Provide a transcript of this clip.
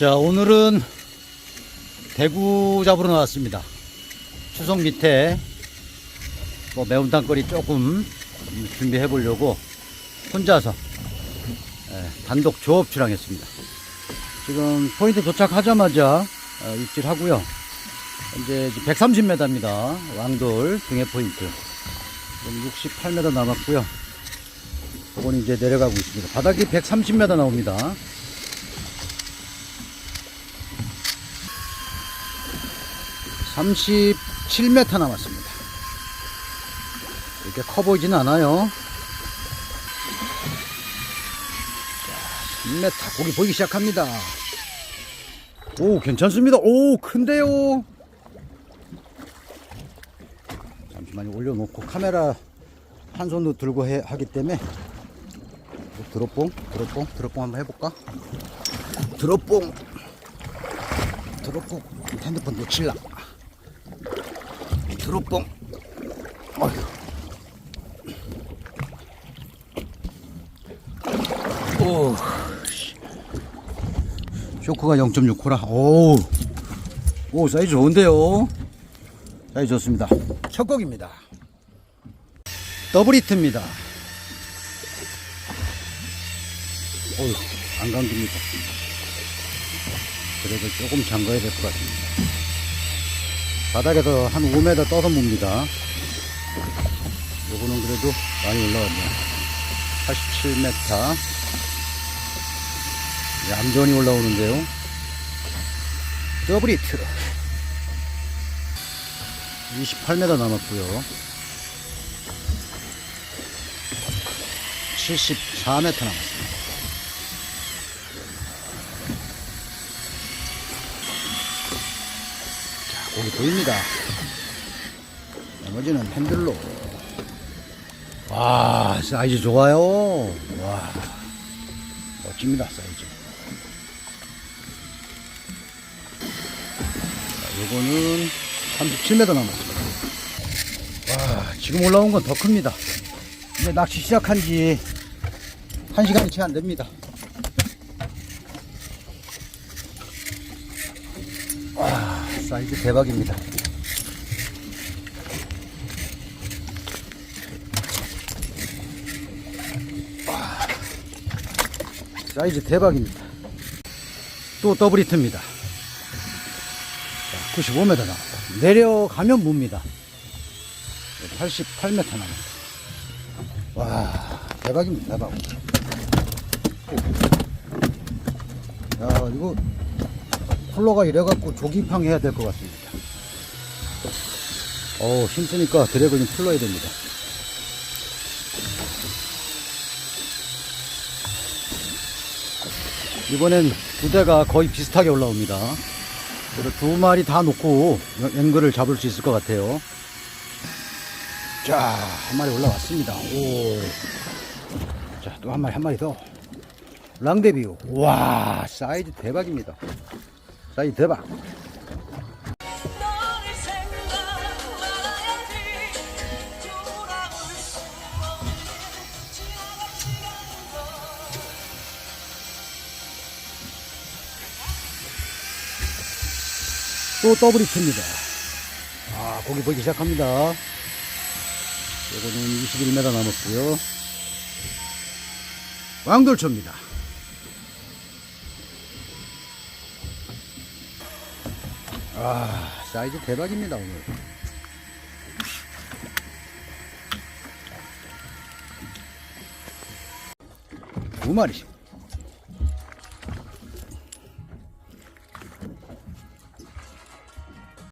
자, 오늘은 대구 잡으러 나왔습니다. 추석 밑에 뭐 매운탕거리 조금 준비해 보려고 혼자서 예, 단독 조업 출항했습니다. 지금 포인트 도착하자마자 어, 입질하고요. 이제 130m입니다. 왕돌 등해 포인트. 68m 남았고요. 이건 이제 내려가고 있습니다. 바닥이 130m 나옵니다. (37m) 남았습니다. 이렇게 커 보이진 않아요. 자, 10m 고기 보이기 시작합니다. 오 괜찮습니다. 오 큰데요. 잠시만요. 올려놓고 카메라 한 손으로 들고 해, 하기 때문에. 드롭봉 드롭봉 드롭봉 한번 해볼까? 드롭봉. 드롭봉. 핸드폰 놓칠라 드롭봉. 오 쇼크가 0.6코라. 오, 오 사이즈 좋은데요? 사이즈 좋습니다. 첫 곡입니다. 더블 히트입니다. 어휴 안 감깁니다. 그래도 조금 잠가야 될 것 같습니다 바닥에서 한 5m 떠서 봅니다. 요거는 그래도 많이 올라왔네요. 87m 얌전히 올라오는데요. 더블 히트. 28m 남았고요. 74m 남았습니다 자 고기 보입니다. 나머지는 핸들로. 와 사이즈 좋아요. 와 멋집니다 사이즈. 자, 요거는 37m 남았습니다. 와 지금 올라온 건 더 큽니다. 이제 낚시 시작한 지 1시간이 채 안 됩니다. 와 사이즈 대박입니다 사이즈 대박입니다. 또 더블 히트입니다. 95m 나왔다. 내려가면 뭡니다. 88m 나옵니다. 와, 대박입니다. 대박. 야, 이거 콜러가 이래갖고 조기팡 해야 될 것 같습니다. 어우, 힘쓰니까 드래곤이 풀러야 됩니다. 이번엔 두 대가 거의 비슷하게 올라옵니다. 그래서 두 마리 다 놓고 앵글을 잡을 수 있을 것 같아요. 자, 한 마리 올라왔습니다. 오. 자, 또 한 마리, 한 마리 더. 랑데비오. 와, 사이즈 대박입니다. 사이즈 대박. 또 더블 히트입니다. 아, 고기 보기 시작합니다. 이거는 21m 남았고요. 왕돌초입니다. 아, 사이즈 대박입니다, 오늘. 두 마리.